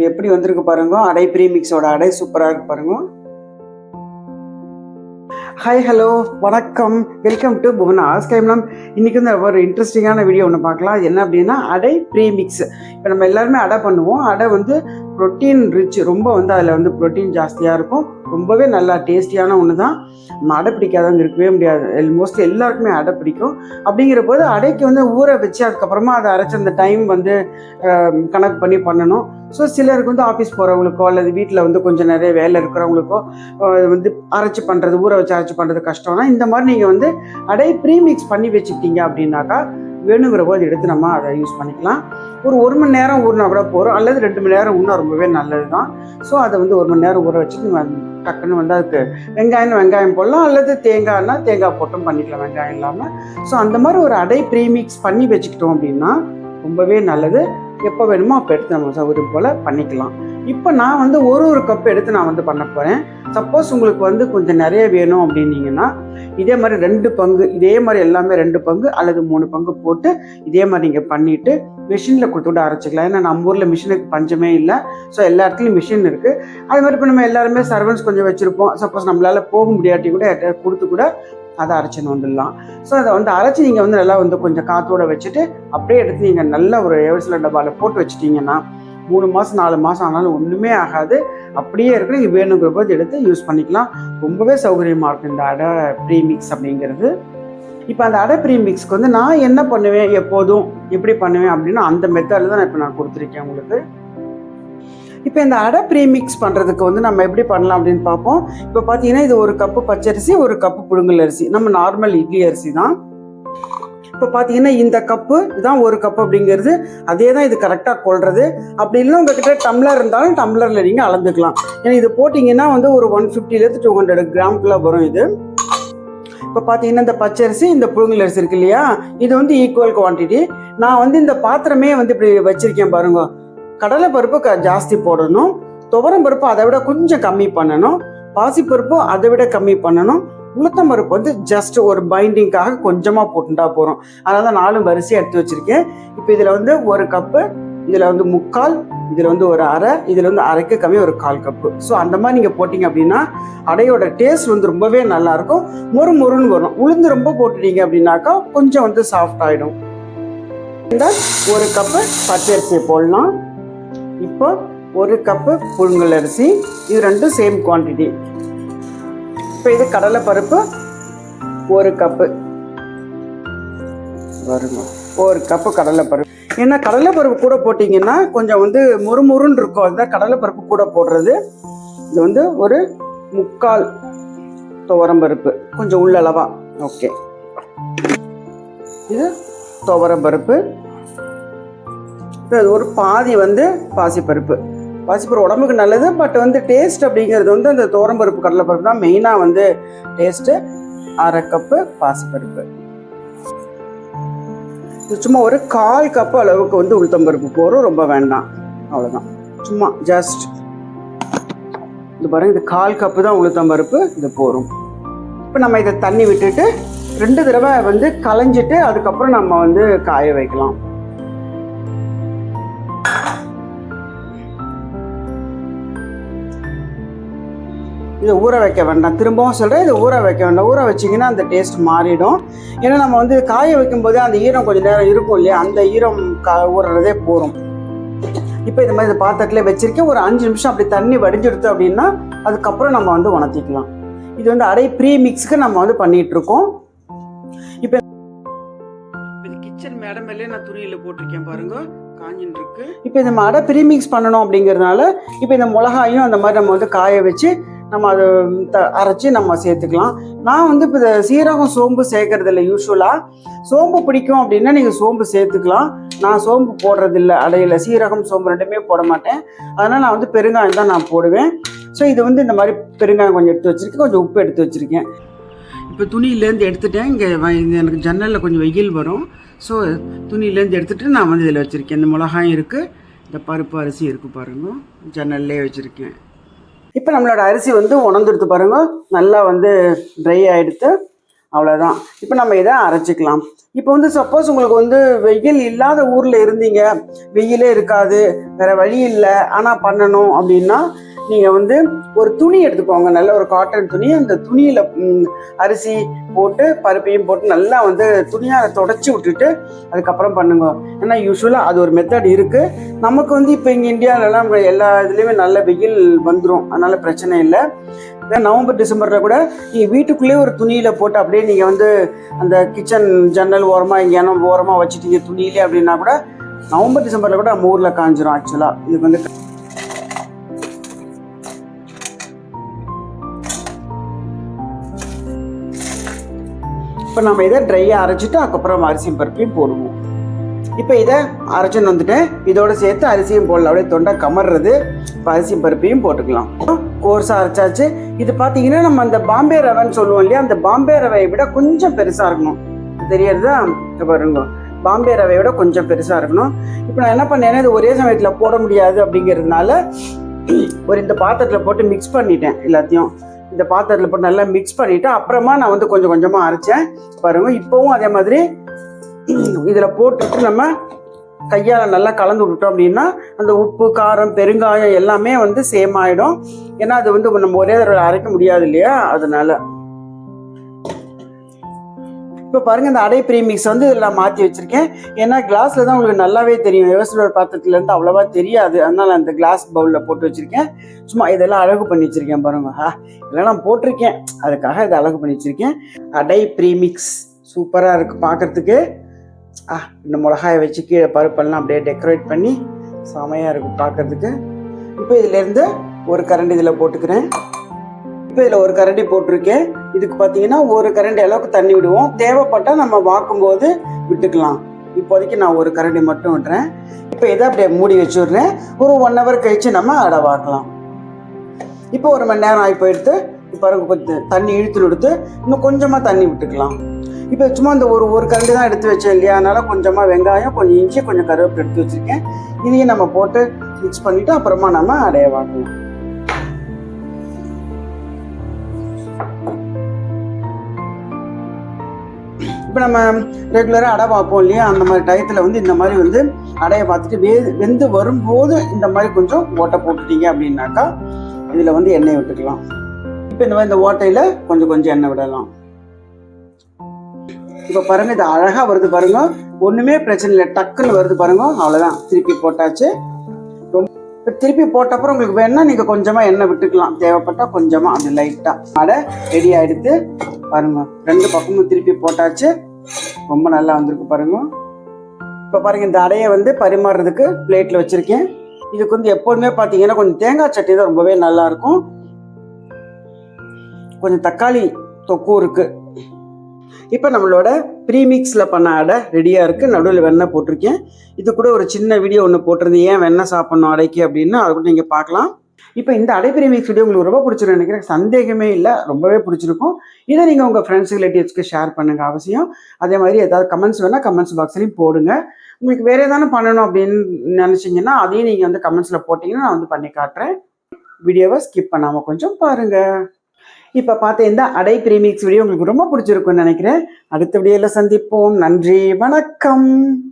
இப்போ எப்படி வந்திருக்கு பாருங்க. அடை ப்ரீமிக்ஸோட அடை சூப்பராக இருக்கு பாருங்க. ஹாய் ஹலோ வணக்கம். வெல்கம் டு புவனாஸ் கைம்லாம் இன்றைக்கி வந்து ஒரு இன்ட்ரெஸ்டிங்கான வீடியோ ஒன்று பார்க்கலாம். அது என்ன அப்படின்னா அடை ப்ரீமிக்ஸ் இப்போ நம்ம எல்லாருமே அடை பண்ணுவோம். அடை வந்து ப்ரோட்டீன் ரிச் ரொம்ப வந்து அதில் வந்து ப்ரோட்டீன் ஜாஸ்தியாக இருக்கும். ரொம்பவே நல்லா டேஸ்டியான ஒன்று தான் நம்ம அடை பிடிக்காதவங்க இருக்கவே முடியாது. மோஸ்ட்லி எல்லாருக்குமே அடை பிடிக்கும். அப்படிங்கிற போது அடைக்கு வந்து ஊற வச்சு அதுக்கப்புறமா அதை அரைச்ச அந்த டைம் வந்து கணக்கு பண்ணி பண்ணணும். ஸோ சிலருக்கு வந்து ஆஃபீஸ் போகிறவங்களுக்கோ அல்லது வீட்டில் வந்து கொஞ்சம் நிறைய வேலை இருக்கிறவங்களுக்கோ வந்து அரைச்சி பண்ணுறது ஊற வச்சு அரைச்சி பண்ணுறது கஷ்டம்னா இந்த மாதிரி நீங்கள் வந்து அடை ப்ரீமிக்ஸ் பண்ணி வச்சுக்கிட்டீங்க அப்படின்னாக்கா வேணுங்கிறப்போ அதை எடுத்து நம்ம அதை யூஸ் பண்ணிக்கலாம். ஒரு ஒரு மணி நேரம் ஊறினா கூட போகிறோம் அல்லது ரெண்டு மணி நேரம் ஊறினா ரொம்பவே நல்லது தான் ஸோ அதை வந்து ஒரு மணி நேரம் ஊற வச்சு நம்ம டக்குன்னு வந்து அதுக்கு வெங்காயம் வெங்காயம் போடலாம் அல்லது தேங்காய்னா தேங்காய் போட்டும் பண்ணிக்கலாம் வெங்காயம் இல்லாமல் ஸோ அந்த மாதிரி ஒரு அடை ப்ரீமிக்ஸ் பண்ணி வச்சுக்கிட்டோம் அப்படின்னா ரொம்பவே நல்லது. எப்போ வேணுமோ அப்போ எடுத்து நம்ம சௌகரியம் போல் பண்ணிக்கலாம். இப்போ நான் வந்து ஒரு ஒரு கப் எடுத்து நான் வந்து பண்ண போகிறேன் சப்போஸ் உங்களுக்கு வந்து கொஞ்சம் நிறைய வேணும் அப்படின்னீங்கன்னா இதே மாதிரி ரெண்டு பங்கு இதே மாதிரி எல்லாமே ரெண்டு பங்கு அல்லது மூணு பங்கு போட்டு இதே மாதிரி நீங்கள் பண்ணிவிட்டு மிஷினில் கொடுத்துட்டு அரைச்சிக்கலாம். ஏன்னா நம்ம ஊரில் மிஷினுக்கு பஞ்சமே இல்லை. ஸோ எல்லா இடத்துலையும் மிஷின் இருக்குது அது மாதிரி இப்போ நம்ம எல்லாருமே சர்வன்ஸ் கொஞ்சம் வச்சுருப்போம். சப்போஸ் நம்மளால் போக முடியாட்டி கூட கொடுத்து கூட அதை அரைச்சின்னு வந்துடலாம். ஸோ அதை வந்து அரைச்சி நீங்கள் வந்து நல்லா வந்து கொஞ்சம் காற்றோட வச்சுட்டு அப்படியே எடுத்து நீங்கள் நல்ல ஒரு எவர்சில டப்பாவில் போட்டு வச்சிட்டிங்கன்னா மூணு மாதம் நாலு மாதம் ஆனாலும் ஒன்றுமே ஆகாது. அப்படியே இருக்கிற வேணுங்கிற போது எடுத்து யூஸ் பண்ணிக்கலாம். ரொம்பவே சௌகரியமாக இருக்கும் இந்த அடை ப்ரீமிக்ஸ் அப்படிங்கிறது. இப்போ அந்த அடை ப்ரீமிக்ஸ்க்கு வந்து நான் என்ன பண்ணுவேன் எப்போதும்? எப்படி பண்ணுவேன் அப்படின்னா அந்த மெத்தடில் தான் இப்போ நான் கொடுத்துருக்கேன் உங்களுக்கு. இப்போ இந்த அடை ப்ரீமிக்ஸ் பண்ணுறதுக்கு வந்து நம்ம எப்படி பண்ணலாம் அப்படின்னு பார்ப்போம். இப்போ பார்த்தீங்கன்னா இது ஒரு கப்பு பச்சரிசி ஒரு கப்பு புழுங்கல் அரிசி. நம்ம நார்மல் இட்லி அரிசி தான். இப்போ பார்த்தீங்கன்னா இந்த கப்பு இதுதான் ஒரு கப்பு அப்படிங்கிறது. அதே தான் இது கரெக்டாக கொள்வது அப்படி இல்லைன்னா உங்ககிட்ட டம்ளர் இருந்தாலும் டம்ளரில் நீங்கள் அளந்துக்கலாம். ஏன்னா இது போட்டிங்கன்னா வந்து ஒரு ஒன் ஃபிஃப்டிலேருந்து டூ ஹண்ட்ரட் கிராம்குள்ளே வரும் இது. இப்போ பார்த்தீங்கன்னா இந்த பச்சரிசி இந்த புழுங்கல் அரிசி இருக்கு இல்லையா? இது வந்து ஈக்குவல் குவான்டிட்டி நான் வந்து இந்த பாத்திரமே வந்து இப்படி வச்சிருக்கேன் பாருங்க. கடலை பருப்பு க ஜாஸ்தி போடணும். துவரம் பருப்பு அதை விட கொஞ்சம் கம்மி பண்ணணும். பாசிப்பருப்பு அதை விட கம்மி பண்ணணும். உளுத்தம் பருப்பு வந்து ஜஸ்ட் ஒரு பைண்டிங்காக கொஞ்சமாக போட்டுட்டா போகிறோம் அதனால தான் நாலும் வரிசையாக எடுத்து வச்சுருக்கேன். இப்போ இதில் வந்து ஒரு கப்பு இதில் வந்து முக்கால் இதில் வந்து ஒரு அரை இதில் வந்து அரைக்கு கம்மி ஒரு கால் கப்பு ஸோ அந்த மாதிரி நீங்கள் போட்டிங்க அப்படின்னா அடையோட டேஸ்ட் வந்து ரொம்பவே நல்லாயிருக்கும் மொறு மொறுன்னு வரும். உளுந்து ரொம்ப போட்டுட்டீங்க அப்படின்னாக்கா கொஞ்சம் வந்து சாஃப்ட் ஆகிடும் இந்த ஒரு கப்பு பச்சரிசியை போடலாம். இப்போ ஒரு கப்பு புழுங்கல் அரிசி. இது ரெண்டும் சேம் குவான்டிட்டி இப்போ இது கடலை பருப்பு ஒரு கப்பு. வருங்க ஒரு கப்பு கடலை பருப்பு. ஏன்னா கடலை பருப்பு கூட போட்டிங்கன்னா கொஞ்சம் வந்து முறுமுறுன்னு இருக்கும். அதுதான் கடலை பருப்பு கூட போடுறது. இது வந்து ஒரு முக்கால் துவரம் பருப்பு. கொஞ்சம் உள்ளளவா ஓகே. இது துவரம் பருப்பு. ஒரு பாதி வந்து பாசிப்பருப்பு. பசிப்பருப்பு உடம்புக்கு நல்லது பட் வந்து டேஸ்ட் அப்படிங்கிறது வந்து அந்த தோரம்பருப்பு கடலைப்பருப்பு தான் மெயினாக வந்து டேஸ்ட்டு அரை கப்பு பாசிப்பருப்பு. இது சும்மா ஒரு கால் கப்பு அளவுக்கு வந்து உளுத்தம்பருப்பு போகிறோம் ரொம்ப வேண்டாம். அவ்வளோதான் சும்மா ஜஸ்ட் இது பாருங்க இது கால் கப்பு தான் உளுத்தம்பருப்பு இது போகிறோம் இப்போ நம்ம இதை தண்ணி விட்டுட்டு ரெண்டு தடவை வந்து களைஞ்சிட்டு அதுக்கப்புறம் நம்ம வந்து காய வைக்கலாம். இதை ஊற வைக்க வேண்டாம். திரும்பவும் சொல்கிறேன் இதை ஊற வைக்க வேண்டாம். ஊற வச்சிங்கன்னா அந்த டேஸ்ட் மாறிடும். ஏன்னா நம்ம வந்து காய வைக்கும்போதே அந்த ஈரம் கொஞ்சம் நேரம் இருக்கும் இல்லையா? அந்த ஈரம் கா ஊறுறதே போகும் இப்போ இந்த மாதிரி இந்த பாத்திரத்துல வச்சிருக்கேன். ஒரு அஞ்சு நிமிஷம் அப்படி தண்ணி வடிஞ்செடுத்து அப்படின்னா அதுக்கப்புறம் நம்ம வந்து உணர்த்திக்கலாம். இது வந்து அடை ப்ரீ மிக்ஸ்க்கு நம்ம வந்து பண்ணிட்டு இருக்கோம் இப்போ கிச்சன் மேடம் மேலே நான் துணியில் போட்டிருக்கேன் பாருங்க. காஞ்சின்னு இருக்கு இப்போ இந்த நம்ம அடை ப்ரீ மிக்ஸ் பண்ணணும் அப்படிங்கிறதுனால இப்போ இந்த மிளகாயும் அந்த மாதிரி நம்ம வந்து காய வச்சு நம்ம அதை த அரைச்சி நம்ம சேர்த்துக்கலாம். நான் வந்து இப்போ இந்த சீரகம் சோம்பு சேர்க்கறது இல்லை யூஸ்வலாக சோம்பு பிடிக்கும் அப்படின்னா நீங்கள் சோம்பு சேர்த்துக்கலாம். நான் சோம்பு போடுறதில்ல அடையில. சீரகம் சோம்பு ரெண்டுமே போட மாட்டேன். அதனால் நான் வந்து பெருங்காயம் தான் நான் போடுவேன். ஸோ இது வந்து இந்த மாதிரி பெருங்காயம் கொஞ்சம் எடுத்து வச்சுருக்கேன். கொஞ்சம் உப்பு எடுத்து வச்சுருக்கேன். இப்போ துணியிலேருந்து எடுத்துட்டேன். இங்கே எனக்கு ஜன்னலில் கொஞ்சம் வெயில் வரும். ஸோ துணியிலேருந்து எடுத்துகிட்டு நான் வந்து இதில் வச்சுருக்கேன். இந்த மிளகாயும் இருக்குது இந்த பருப்பு அரிசி இருக்குது பாருங்க. ஜன்னல்லே வச்சுருக்கேன். இப்போ நம்மளோட அரிசி வந்து உணர்ந்துடுத்து பாருங்க. நல்லா வந்து ட்ரை ஆகிடுத்து அவ்வளோதான் இப்போ நம்ம இதை அரைச்சிக்கலாம். இப்போ வந்து சப்போஸ் உங்களுக்கு வந்து வெயில் இல்லாத ஊரில் இருந்தீங்க. வெயிலே இருக்காது. வேற வழி இல்லை. ஆனால் பண்ணணும் அப்படின்னா நீங்கள் வந்து ஒரு துணி எடுத்துக்கோங்க. நல்ல ஒரு காட்டன் துணி. அந்த துணியில் அரிசி போட்டு பருப்பையும் போட்டு நல்லா வந்து துணியாக தொடச்சி விட்டுட்டு அதுக்கப்புறம் பண்ணுங்க. ஏன்னா யூஸ்வலாக அது ஒரு மெத்தட் இருக்குது நமக்கு வந்து இப்போ இங்கே இந்தியாவிலலாம் எல்லா இதுலேயுமே நல்ல வெயில் வந்துடும் அதனால பிரச்சனை இல்லை. நவம்பர் டிசம்பரில் கூட நீங்கள் வீட்டுக்குள்ளேயே ஒரு துணியில் போட்டு அப்படியே நீங்கள் வந்து அந்த கிச்சன் ஜன்னல் ஓரமாக எங்கேயானோ ஓரமாக வச்சுட்டீங்க துணியிலே அப்படின்னா கூட நவம்பர் டிசம்பரில் கூட நம்ம ஊரில் காஞ்சிரும் ஆக்சுவலாக இதுக்கு வந்து இப்போ நம்ம இதை ட்ரையாக அரைச்சிட்டு அதுக்கப்புறம் அரிசி பருப்பையும் போடுவோம். இப்போ இதை அரைச்சுன்னு வந்துட்டு இதோட சேர்த்து அரிசியும் போடல அப்படியே தொண்டை கமர்றது. இப்போ அரிசியும் பருப்பையும் போட்டுக்கலாம். கோர்ஸாக அரைச்சாச்சு. இது பார்த்தீங்கன்னா நம்ம அந்த பாம்பே ரவைன்னு சொல்லுவோம் இல்லையா? அந்த பாம்பே ரவையை விட கொஞ்சம் பெருசாக இருக்கணும். தெரியறதா பாருங்க. பாம்பே ரவையை விட கொஞ்சம் பெருசாக இருக்கணும். இப்போ நான் என்ன பண்ணேன்னா இது ஒரே சமயத்தில் போட முடியாது அப்படிங்கிறதுனால ஒரு இந்த பாத்திரத்தில் போட்டு மிக்ஸ் பண்ணிட்டேன் எல்லாத்தையும். இந்த பாத்திரத்தில் போட்டு நல்லா மிக்ஸ் பண்ணிவிட்டு அப்புறமா நான் வந்து கொஞ்சம் கொஞ்சமாக அரைச்சேன். பாருங்க இப்போவும் அதே மாதிரி இதில் போட்டுட்டு நம்ம கையால் நல்லா கலந்து விட்டுட்டோம் அப்படின்னா அந்த உப்பு காரம் பெருங்காயம் எல்லாமே வந்து சேம் ஆகிடும் ஏன்னா அது வந்து நம்ம ஒரே தடவை அரைக்க முடியாது இல்லையா? அதனால. இப்போ பாருங்க இந்த அடை ப்ரீமிக்ஸ் வந்து இதில் நான் மாற்றி வச்சிருக்கேன். ஏன்னா கிளாஸில் தான் உங்களுக்கு நல்லாவே தெரியும். எவசலர் பாத்திரத்துலேருந்து அவ்வளோவா தெரியாது. அதனால அந்த கிளாஸ் பவுலில் போட்டு வச்சிருக்கேன். சும்மா இதெல்லாம் அழகு பண்ணி வச்சிருக்கேன் பாருங்க. ஆ இதெல்லாம் நான் போட்டிருக்கேன். அதுக்காக இதை அழகு பண்ணி வச்சிருக்கேன். அடை ப்ரீமிக்ஸ் சூப்பராக இருக்குது பார்க்கறதுக்கு ஆ இந்த மிளகாயை வச்சு கீழே பருப்பெல்லாம் அப்படியே டெக்கரேட் பண்ணி செமையாக இருக்கும் பார்க்கறதுக்கு. இப்போ இதுலேருந்து ஒரு கரண்டி இதில் போட்டுக்கிறேன். இப்போ இதில் ஒரு கரண்டி போட்டிருக்கேன். இதுக்கு பார்த்தீங்கன்னா ஒரு கரண்டி அளவுக்கு தண்ணி விடுவோம். தேவைப்பட்டால் நம்ம வாக்கும்போது விட்டுக்கலாம். இப்போதைக்கு நான் ஒரு கரண்டி மட்டும் விடுறேன். இப்போ இதை அப்படியே மூடி வச்சுடுறேன். ஒரு ஒன் ஹவர் கழித்து நம்ம அடை வாக்கலாம் இப்போ ஒரு மணி நேரம் ஆகி போயிடுத்து பிறகு கொஞ்சம் தண்ணி இழுத்து எடுத்து இன்னும் கொஞ்சமாக தண்ணி விட்டுக்கலாம். இப்போ சும்மா இந்த ஒரு ஒரு கரண்டி தான் எடுத்து வச்சேன் இல்லையா? அதனால் கொஞ்சமாக வெங்காயம் கொஞ்சம் இஞ்சி கொஞ்சம் கருவேப்பிலை எடுத்து வச்சுருக்கேன். இதையும் நம்ம போட்டு மிக்ஸ் பண்ணிவிட்டு அப்புறமா நம்ம அடைய வாங்கலாம் இப்போ நம்ம ரெகுலராக அடை பார்ப்போம் இல்லையா? அந்த மாதிரி டயத்தில் வந்து இந்த மாதிரி வந்து அடையை பார்த்துட்டு வே வெந்து வரும்போது இந்த மாதிரி கொஞ்சம் ஓட்டை போட்டுட்டீங்க அப்படின்னாக்கா இதில் வந்து எண்ணெய் விட்டுக்கலாம். இப்போ இந்த மாதிரி இந்த ஓட்டையில் கொஞ்சம் கொஞ்சம் எண்ணெய் விடலாம். இப்போ பாருங்க இது அழகாக வருது பாருங்க. ஒன்றுமே பிரச்சனை இல்லை. டக்குன்னு வருது பாருங்க. அவ்வளோதான் திருப்பி போட்டாச்சு. ரொம்ப இப்போ திருப்பி போட்ட அப்புறம் உங்களுக்கு வேணா நீங்கள் கொஞ்சமாக எண்ணெய் விட்டுக்கலாம். தேவைப்பட்டால் கொஞ்சமாக அது லைட்டாக அடை ரெடி ஆகிடுத்து பாருங்க ரெண்டு பக்கமும் திருப்பி போட்டாச்சு. ரொம்ப நல்லா வந்திருக்கு பாருங்க. இப்போ பாருங்க இந்த அடையை வந்து பரிமாறுறதுக்கு பிளேட்டில் வச்சுருக்கேன். இதுக்கு வந்து எப்போதுமே பார்த்தீங்கன்னா கொஞ்சம் தேங்காய் சட்னி தான் ரொம்பவே நல்லா இருக்கும். கொஞ்சம் தக்காளி தொக்கும் இருக்குது இப்போ நம்மளோட ப்ரீமிக்ஸில் பண்ண அடை ரெடியாக இருக்குது நடுவில் வெண்ணெய் போட்டிருக்கேன். இது கூட ஒரு சின்ன வீடியோ ஒன்று போட்டிருந்தேன். ஏன் வெண்ணெய் சாப்பிட்ணும் அடைக்கு அப்படின்னு? அதை கூட நீங்கள் பார்க்கலாம். இப்போ இந்த அடை ப்ரீமிக்ஸ் வீடியோ உங்களுக்கு ரொம்ப பிடிச்சிருக்கும் நினைக்கிறேன். சந்தேகமே இல்லை. ரொம்பவே பிடிச்சிருக்கும். இதை நீங்கள் உங்கள் ஃப்ரெண்ட்ஸ் ரிலேட்டிவ்ஸ்க்கு ஷேர் பண்ணுங்கள் அவசியம். அதே மாதிரி ஏதாவது கமெண்ட்ஸ் வேணால் கமெண்ட்ஸ் பாக்ஸ்லையும் போடுங்க. உங்களுக்கு வேறு எதாவது பண்ணணும் அப்படின்னு நினச்சிங்கன்னா அதையும் நீங்கள் வந்து கமெண்ட்ஸில் போட்டிங்கன்னா நான் வந்து பண்ணி காட்டுறேன். வீடியோவை ஸ்கிப் பண்ணாமல் கொஞ்சம் பாருங்கள் இப்போ பார்த்த இந்த அடை பிரீமிக்ஸ் வீடியோ உங்களுக்கு ரொம்ப பிடிச்சிருக்கும்னு நினைக்கிறேன். அடுத்த வீடியோவில் சந்திப்போம். நன்றி. வணக்கம்.